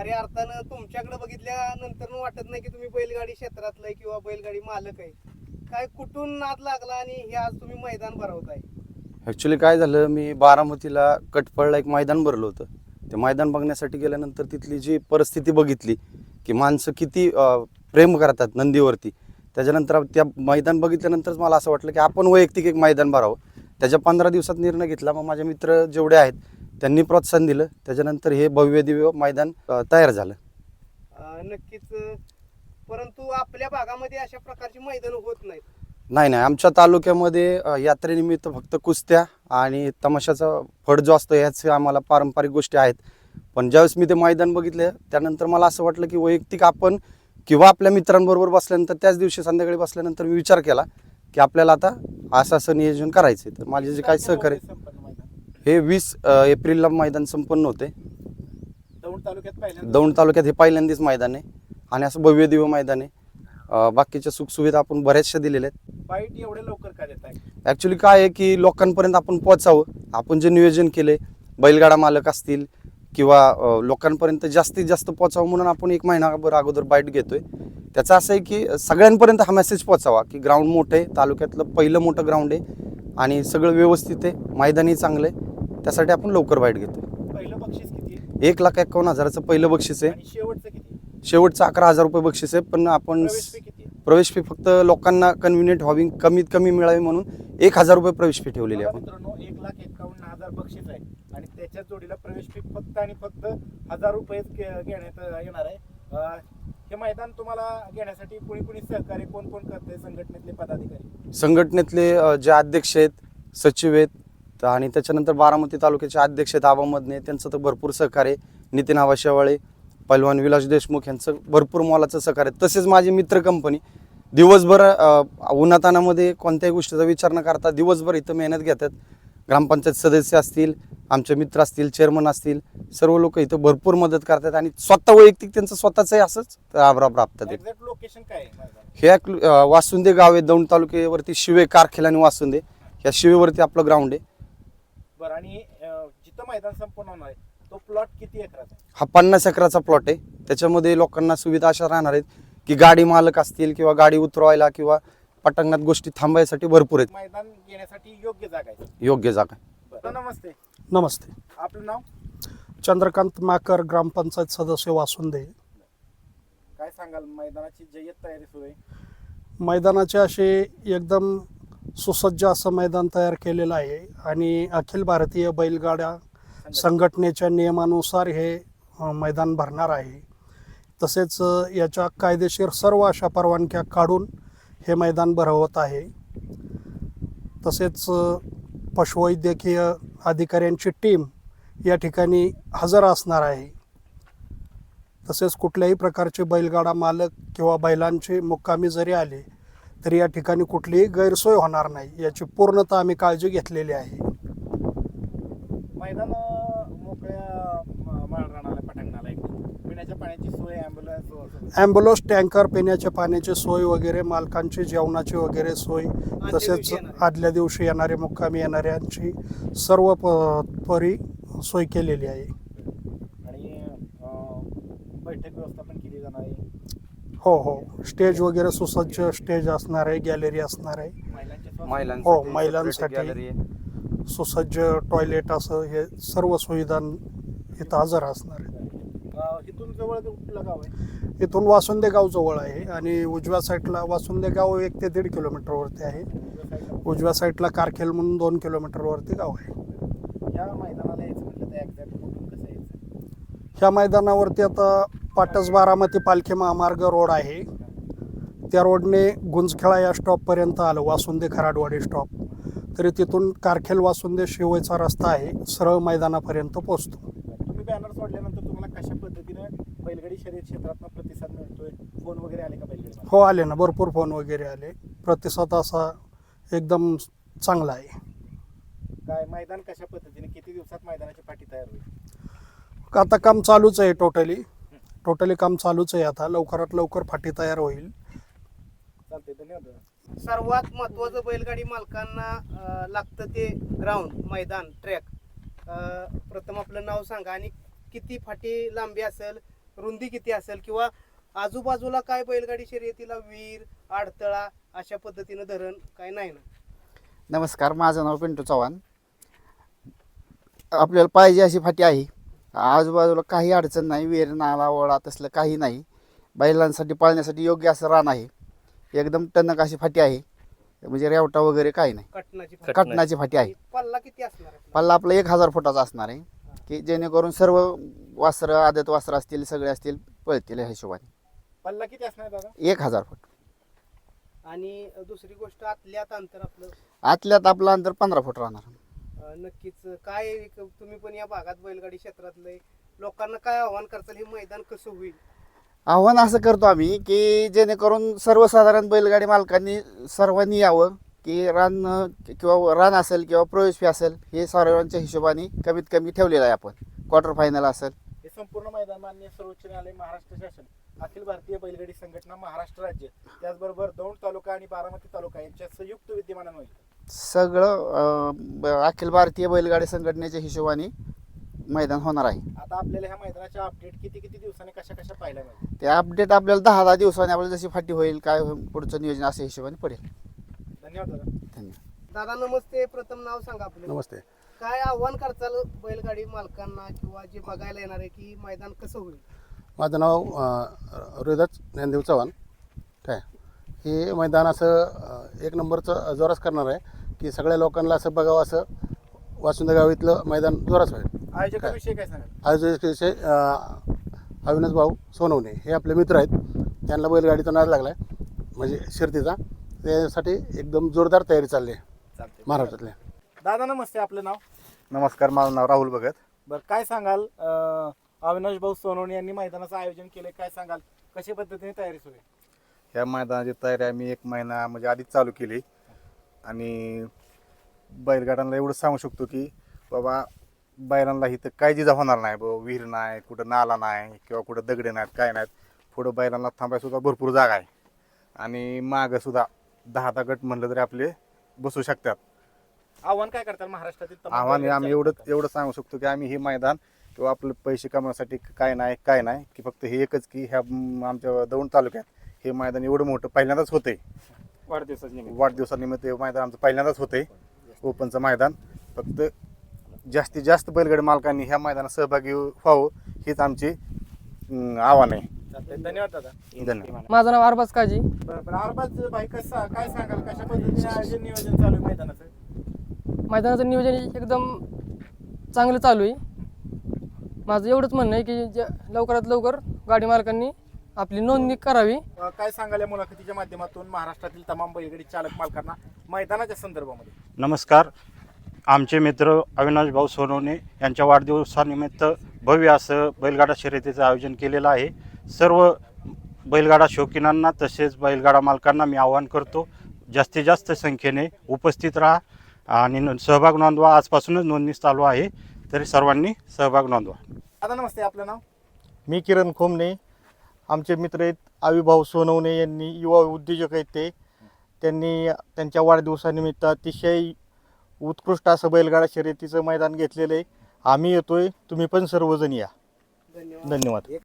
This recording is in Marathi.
खऱ्या अर्थानं तुमच्याकडे बघितल्यानंतर वाटत नाही की तुम्ही बैलगाडी क्षेत्रातलं आहे किंवा बैलगाडी मालक आहे काय कुठून नाद लागला आणि हे आज तुम्ही मैदान भरवताय? ॲक्च्युली काय झालं मी बारामतीला कटफळला एक मैदान भरलं होतं. ते मैदान बघण्यासाठी गेल्यानंतर तिथली जी परिस्थिती बघितली की माणसं किती प्रेम करतात नंदीवरती. त्याच्यानंतर त्या मैदान बघितल्यानंतरच मला असं वाटलं की आपण वैयक्तिक एक मैदान भरावं. त्याच्या पंधरा दिवसात निर्णय घेतला. मग माझे मित्र जेवढे आहेत त्यांनी प्रोत्साहन दिलं. त्याच्यानंतर हे भव्य दिव्य मैदान तयार झालं. नक्कीच परंतु आपल्या भागामध्ये अशा प्रकारची मैदान होत नाहीत. नाही नाही. आमच्या तालुक्यामध्ये यात्रेनिमित्त फक्त कुस्त्या आणि तमाशाचा फड जो असतो ह्याच आम्हाला पारंपरिक गोष्टी आहेत. पण ज्यावेळेस मी ते मैदान बघितले त्यानंतर मला असं वाटलं की वैयक्तिक आपण किंवा आपल्या मित्रांबरोबर बसल्यानंतर त्याच दिवशी संध्याकाळी बसल्यानंतर मी विचार केला की आपल्याला आता असं असं नियोजन करायचं तर माझे जे काय सहकार्य हे वीस एप्रिलला मैदान संपन्न होते. दौंड तालुक्यात पहिल्यांदा दौंड तालुक्यात हे पहिल्यांदाच मैदान आहे आणि असं भव्य दिव्य मैदान आहे. अ, बाकीच्या सुखसुविधा आपण बऱ्याचशा दिलेल्या आहेत. बाईट एवढे लवकर का देत आहे ॲक्च्युली काय आहे की लोकांपर्यंत आपण पोचावं आपण जे नियोजन केले बैलगाडा मालक असतील किंवा अ, लोकांपर्यंत जास्तीत जास्त पोचावं म्हणून आपण एक महिनाभर अगोदर बाईट घेतोय. त्याचं असं आहे की सगळ्यांपर्यंत हा मेसेज पोचावा की ग्राउंड मोठं आहे तालुक्यातलं पहिलं मोठं ग्राउंड आहे आणि सगळं व्यवस्थित आहे मैदानी चांगलं आहे. त्यासाठी आपण लवकर बाईट घेतोय. पहिलं बक्षीस किती आहे? एक लाख एकावन्न हजाराचं पहिलं बक्षीस आहे. आणि शेवटचं किती आहे? शेवटचं अकरा हजार रुपये बक्षीस आहे पण आपण प्रवेश फी किती आहे? प्रवेश फी फक्त लोकांना कन्व्हिनियंट व्हावी कमीत कमी मिळावी म्हणून एक हजार रुपये प्रवेश फी ठेवलेली आहे आपण मित्रांनो एक लाख एकावन्न हजार बक्षीस आहे. आणि त्याच्या जोडीला प्रवेश फी फक्त आणि फक्त हजार रुपये घेण्यात येणार आहे. अं, हे मैदान तुम्हाला घेण्यासाठी कुणी कुणी सहकार्य कोण कोण करते संघटनेतले पदाधिकारी? संघटनेतले अ, जे अध्यक्ष आहेत सचिव आहेत त- आणि त्याच्यानंतर बारामती तालुक्याचे अध्यक्ष आहेत आबा मदने त्यांचं तर भरपूर सहकार्य आहे. नितीन आबा शेवाळे पैलवान विलास देशमुख यांचं भरपूर मोलाचं सहकार्य आहे. तसेच माझी मित्र कंपनी दिवसभर उन्हातानामध्ये कोणत्याही गोष्टीचा विचार न करता दिवसभर इथं मेहनत घेतात ग्रामपंचायत सदस्य असतील आमचे मित्र असतील चेअरमन असतील सर्व लोक इथं भरपूर मदत करतात आणि स्वतः वैयक्तिक त्यांचं स्वतःचंही असंच राबराब राबतात लोकेशन काय? हे वासुंदे गाव आहे दौंड तालुक्यावरती शिवे कारखेल आणि वासुंदे या शिवेवरती आपलं ग्राउंड आहे बरं आणि अं, जिथं मैदान संपूर्ण होणार आहे तो प्लॉट किती एकराचा आहे? हा पन्नास एकराचा प्लॉट आहे. त्याच्यामध्ये लोकांना सुविधा अशा राहणार आहेत की गाडी मालक असतील किंवा गाडी उतरवायला किंवा पटांगणात गोष्टी थांबायसाठी भरपूर आहेत. मैदान घेण्यासाठी योग्य जागा आहे. योग्य जागा बरं नमस्ते. नमस्ते. आपलं नाव? चंद्रकांत माकर ग्रामपंचायत सदस्य वासुंदे. काय सांगाल मैदानाची जय्यत तयारी सुरू आहे? मैदानाचे असे एकदम सुसज्ज असं मैदान तयार केलेलं आहे. आणि अखिल भारतीय बैलगाड्या संघटनेच्या नियमानुसार हे मैदान भरणार आहे. तसेच याच्या कायदेशीर सर्व अशा परवानग्या काढून हे मैदान भरवत आहे. तसेच पशुवैद्यकीय अधिकाऱ्यांची टीम या ठिकाणी हजर असणार आहे. तसेच कुठल्याही प्रकारचे बैलगाडा मालक किंवा बैलांचे मुक्कामी जरी आले तरी या ठिकाणी कुठलीही गैरसोय होणार नाही. याची पूर्णतः आम्ही काळजी घेतलेली आहे. मैदान मोकळ्या पटांगणाला पिण्याच्या पाण्याची सोय ॲम्ब्युलन्स ॲम्ब्युलन्स टँकर पिण्याच्या पाण्याची सोय वगैरे मालकांची जेवणाची वगैरे सोय तसेच. आदल्या दिवशी येणारे मुक्कामी येणाऱ्यांची सर्व प- परी सोय केलेली आहे आणि अं, बैठक व्यवस्था पण केली जाणार आहे हो हो. स्टेज वगैरे सुसज्ज स्टेज असणार आहे गॅलरी असणार आहे. महिलांसाठी हो, separate महिलांसाठी. gallery आहे. सुसज्ज टॉयलेट असं हे सर्व सुविधा इथं हजर असणार आहे. अं, इथून जवळ कुठलं गाव आहे? इथून वासुंदे गाव जवळ आहे आणि उजव्या साईडला वासुंदे गाव एक ते दीड किलोमीटरवरती आहे. उजव्या साईडला कारखेल म्हणून दोन किलोमीटरवरती गाव आहे. या मैदानाला यायचं म्हटलं तर एक्झॅक्ट कुठून कसं यायचं? ह्या मैदानावरती आता पाटस बारामती पालखी महामार्ग रोड आहे. त्या रोडने गुंजखेळा या स्टॉपपर्यंत आलं वासुंदे खराडवाडी स्टॉप तरी तिथून कारखेल वासुंदे शिवयचा रस्ता आहे सरळ मैदानापर्यंत पोचतो तुम्ही बॅनर सोडल्यानंतर तुम्हाला कशा पद्धतीनं बैलगाडी शर्यत क्षेत्रात प्रतिसाद मिळतोय? फोन वगैरे आले का बैलगाडी हो आले ना. भरपूर फोन वगैरे आले. प्रतिसाद असा एकदम चांगला आहे. काय मैदान कशा पद्धतीने किती दिवसात मैदानाची पाठी तयार होईल? आता काम चालूच आहे टोटली टोटली काम चालूच आहे आता. लवकरात लवकर फाटी तयार होईल. चालतंय धन्यवाद. सर्वात महत्वाचं बैलगाडी मालकांना अं, लागतं ते ग्राउंड मैदान ट्रॅक प्रथम आपलं नाव सांगा आणि किती फाटी लांबी असेल रुंदी किती असेल किंवा आजूबाजूला काय बैलगाडी शर्यतीला विहीर आडतळा अशा पद्धतीनं धरण काय नाही ना? नमस्कार माझं नाव पिंटू चव्हाण. आपल्याला पाहिजे अशी फाटी आहे. आजूबाजूला काही अडचण नाही विहीर नाला ओळा तसलं काही नाही. बैलांसाठी पाळण्यासाठी योग्य असं रान आहे. एकदम टणक अशी फाटी आहे. म्हणजे रेवटा वगैरे काही नाही. कटनाची फाटी. कटनाची फाटी आहे. पल्ला किती असणार आहे? पल्ला आपला एक हजार फुटाचा असणार आहे. की जेणेकरून सर्व वासरं आदत वासरं असतील सगळे असतील पळतील ह्या हिशोबाने. पल्ला किती असणार दादा? एक हजार फूट. आणि दुसरी गोष्ट आतल्यात अंतर आपलं? आतल्यात आपलं अंतर पंधरा फूट राहणार. नक्कीच. काय एक तुम्ही पण या भागात बैलगाडी क्षेत्रातले लोकांना काय आव्हान करताल? हे मैदान कसं होईल? आव्हान असं करतो आम्ही की जेणेकरून सर्वसाधारण बैलगाडी मालकांनी सर्वांनी यावं की रान किंवा रान असेल किंवा प्रवेश फी असेल हे सर्वांच्या हिशोबाने कमीत कमी ठेवलेलं आहे आपण. क्वार्टर फायनल असेल. हे संपूर्ण मैदान मान्य सर्वोच्च न्यायालय महाराष्ट्र शासन अखिल भारतीय बैलगाडी संघटना महाराष्ट्र राज्य. त्याचबरोबर दौंड तालुका आणि बारामती तालुका यांच्या संयुक्त विद्यमानानं होईल. सगळं अखिल भारतीय बैलगाडी संघटनेच्या हिशोबाने मैदान होणार आहे. आता आपल्याला ह्या मैदानाचे अपडेट किती किती दिवसांनी कशा कशा पाहायला मिळतील? ते अपडेट आपल्याला दहा दहा दिवसांनी आपल्याला जशी फाटी होईल काय होईल पुढचं नियोजन अशा हिशोबाने पडेल. धन्यवाद दादा. धन्यवाद. दादा नमस्ते. प्रथम नाव सांगा आपलं. नमस्ते. काय आव्हान करताल बैलगाडी मालकांना किंवा जे बघायला येणार आहे की मैदान कसं होईल? माझं नाव अ, रोहिदास ज्ञानदेव चव्हाण. काय? हे मैदान असं अ, एक नंबरचं जोरास करणार आहे. की सगळ्या लोकांना असं बघावं असं वासुंदा गाव इथलं मैदान जोरास होईल. आयोजकाविषयी काय? सांगाल? आज विषय अविनाश भाऊ सोनवणे हे आपले मित्र आहेत. त्यांना बैलगाडीचा नाद लागला आहे म्हणजे शर्तीचा. त्यासाठी एकदम जोरदार तयारी चालली आहे चालते महाराष्ट्रातल्या. दादा नमस्ते. आपलं नाव? नमस्कार माझं नाव राहुल भगत. बरं काय सांगाल? अं, अविनाश भाऊ सोनवणे यांनी मैदानाचं आयोजन केलंय काय सांगाल? कशा पद्धतीने तयारी सुरू आहे? ह्या मैदानाची तयारी आम्ही एक महिना म्हणजे आधीच चालू केली. आणि बैलगाड्यांना एवढं सांगू शकतो की बाबा बैलांना इथं काय जिजा होणार नाही बाबा विहीर नाही कुठं नाला नाही किंवा कुठं दगडे नाहीत काय नाहीत. पुढं बैलांना थांबायला सुद्धा भरपूर जागा आहे. आणि मागं सुद्धा दहा दहा गट म्हणलं तरी आपले बसू शकतात. आव्हान काय करताल महाराष्ट्रातील तमाम आव्हान हे आम्ही एवढं? एवढं सांगू शकतो की आम्ही हे मैदान किंवा आपलं पैसे कमवण्यासाठी काय नाही काय नाही की फक्त हे एकच की ह्या आमच्या दौंड तालुक्यात हे मैदान एवढं मोठं पहिल्यांदाच होतंय. वाढदिवसानिमित्त. वाढदिवसानिमित्त हे मैदान आमचं पहिल्यांदाच होतंय. ओपनचं मैदान. फक्त जास्तीत जास्त बैलगाडी मालकांनी ह्या मैदानात सहभागी व्हावं हीच आमची आव्हान आहे. धन्यवाद दादा. धन्यवाद. माझं नाव अरबाज काजी. अरबाज भाई कसं काय सांगाल? कशा पद्धतीने आयोजन नियोजन चालू आहे मैदानाचं? मैदानाचं नियोजन एकदम चांगलं चालू आहे. माझं एवढंच म्हणणं आहे की ज लवकरात लवकर गाडी मालकांनी आपली नोंदणी करावी. अं, काय सांगाल या मुलाखतीच्या माध्यमातून महाराष्ट्रातील तमाम बैलगाडी चालक मालकांना मैदानाच्या संदर्भामध्ये? नमस्कार. आमचे मित्र अविनाश भाऊ सोनवणे यांच्या वाढदिवसानिमित्त भव्य असं बैलगाडा शर्यतीचं आयोजन केलेलं आहे. सर्व बैलगाडा शौकीनांना तसेच बैलगाडा मालकांना मी आवाहन करतो जास्तीत जास्त संख्येने उपस्थित राहा आणि न- सहभाग नोंदवा. आजपासूनच नोंदणी चालू आहे. तरी सर्वांनी सहभाग नोंदवा. दादा नमस्ते. आपलं नाव? मी किरण खोमणे. आमचे मित्र आहेत आविभाऊ सोनवणे यांनी युवा उद्योजक आहेत ते. त्यांनी त्यांच्या वाढदिवसानिमित्त अतिशय उत्कृष्ट असं बैलगाडा शर्यतीचं मैदान घेतलेलं आहे. आम्ही येतोय. तुम्ही पण सर्वजण या. धन्यवाद. धन्यवाद.